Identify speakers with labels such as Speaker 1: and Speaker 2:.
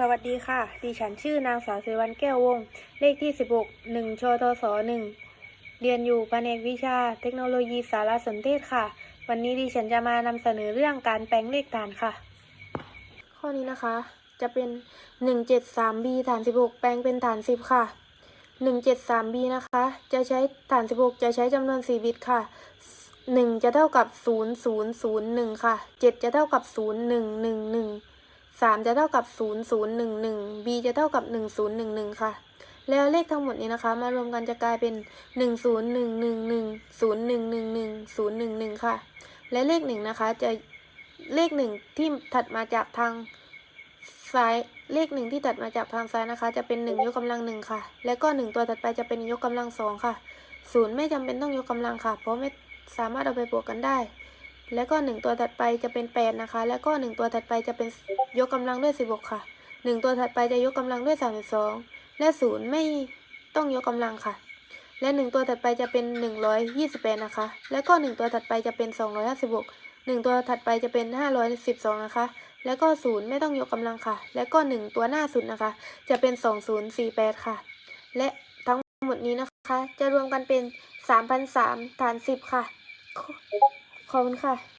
Speaker 1: สวัสดีค่ะ ดิฉันชื่อนางสาวสิริวัลแก้ววงศ์เลขที่ 16 1ชทศ1เรียนอยู่แผนกวิชา เทคโนโลยีสารสนเทศค่ะ วันนี้ดิฉันจะมานำเสนอเรื่องการแปลงเลขฐานค่ะ ข้อนี้นะคะ จะเป็น 173b ฐาน 16 แปลงเป็นฐาน 10 ค่ะ 173b นะคะ จะใช้ฐาน 16 จะใช้จำนวน 4 บิตค่ะ 1 จะเท่ากับ 0001 ค่ะ 7 จะเท่ากับ 0111 3 จะเท่ากับ 0011 b จะเท่ากับ 1011 ค่ะ แล้วเลขทั้งหมดนี้นะคะ มารวมกันจะกลายเป็น 10111 0111 011 ค่ะ และเลขหนึ่งนะคะจะเลขหนึ่งที่ถัดมาจากทางซ้ายเลขหนึ่งที่ถัดมาจากทางซ้ายนะคะ จะเป็นหนึ่งยกกำลังหนึ่งค่ะ แล้วก็หนึ่งตัวถัดไปจะเป็นยกกำลังสองค่ะศูนย์ไม่จำเป็นต้องยกกำลังค่ะ เพราะไม่สามารถเอาไปบวกกันได้ แล้วก็หนึ่งตัวถัดไปจะเป็นแปดนะคะ แล้วก็หนึ่งตัวถัดไปจะเป็นยกกำลังด้วยสิบหกค่ะหนึ่งตัวถัดไปจะยกกำลังด้วยสามสิบสองและศูนย์ไม่ต้องยกกำลังค่ะ และหนึ่งตัวถัดไปจะเป็นหนึ่งร้อยยี่สิบแปดนะคะ แล้วก็หนึ่งตัวถัดไปจะเป็นสองร้อยห้าสิบหกหนึ่งตัวถัดไปจะเป็นห้าร้อยสิบสองนะคะ แล้วก็ศูนย์ไม่ต้องยกกำลังค่ะ แล้วก็หนึ่งตัวหน้าสุดนะคะ จะเป็นสองศูนย์สี่แปดค่ะ และทั้งหมดนี้นะคะ จะรวมกันเป็นสามพันสามฐานสิบค่ะ ขอบคุณค่ะ